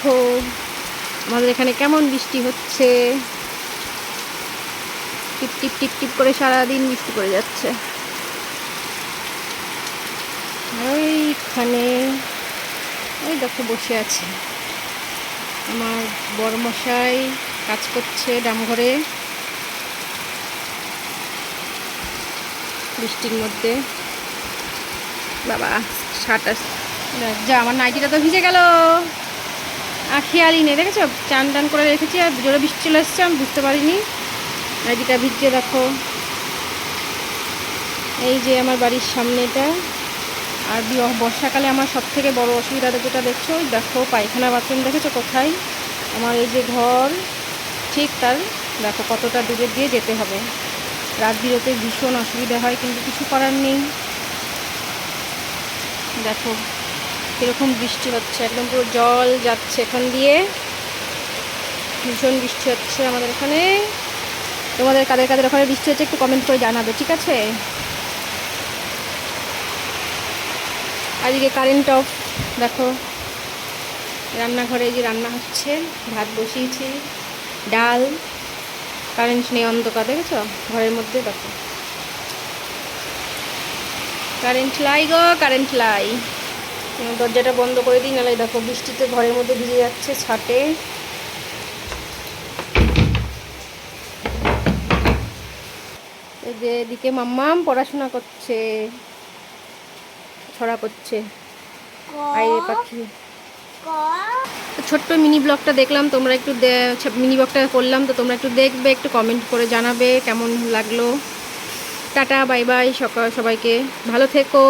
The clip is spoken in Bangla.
দেখো, আমাদের এখানে কেমন বৃষ্টি হচ্ছে। টিপ টিপ টিপ টিপ করে সারাদিন বৃষ্টি পড়ে যাচ্ছে। ওইখানে ওই দেখো বসে আছে। আমার বড় মশাই কাজ করছে ডামঘরে। বৃষ্টির মধ্যে। বাবা সাটা যা, আমার নাইটিটা তো ভিজে গেল। খেয়ালই নেই, দেখেছ? চান টান করে রেখেছি আর জোরে বৃষ্টি চলে এসছে, আমি বুঝতে পারিনি। নাইটিটা ভিজছে, দেখো। এই যে আমার বাড়ির সামনে এটা। আর বর্ষাকালে আমার সব থেকে বড় অসুবিধা যেটা দেখছ? দেখো, পায়খানা বাথরুম, দেখেছ কোথায়? আমার এই যে ঘর, ঠিক তার, দেখো কতটা দূরে দিয়ে যেতে হবে। রাত বিরতে ভীষণ অসুবিধা হয়, কিন্তু কিছু করার নেই। দেখো। কীরকম বৃষ্টি হচ্ছে? একদম পুরো জল যাচ্ছে এখান দিয়ে। ভীষণ বৃষ্টি হচ্ছে আমাদের এখানে। তোমাদের কাদের কাদের ওখানে বৃষ্টি হচ্ছে একটু কমেন্ট করে জানাবে, ঠিক আছে? আজকে কারেন্ট অফ দেখো, রান্নাঘরে যে রান্না হচ্ছে, ভাত বসিয়েছি, ডাল কারেন্ট নেই অন্ধকার, দেখেছ? ঘরের মধ্যে, দেখো। কারেন্ট লাই গো কারেন্ট লাই দরজাটা বন্ধ করে দিই নাহলে দেখো বৃষ্টিতে ঘরের মধ্যে ভিজে যাচ্ছে ছাটে। যে এদিকে মাম্মাম পড়াশোনা করছে ছড়া করছে। আইরে পাখি। ছোট্ট মিনি ব্লগটা দেখলাম তোমরা একটু মিনি ব্লগটা করলাম তো তোমরা একটু দেখবে একটু কমেন্ট করে জানাবে কেমন লাগল। টাটা বাই বাই সকাল সবাইকে ভালো থেকো।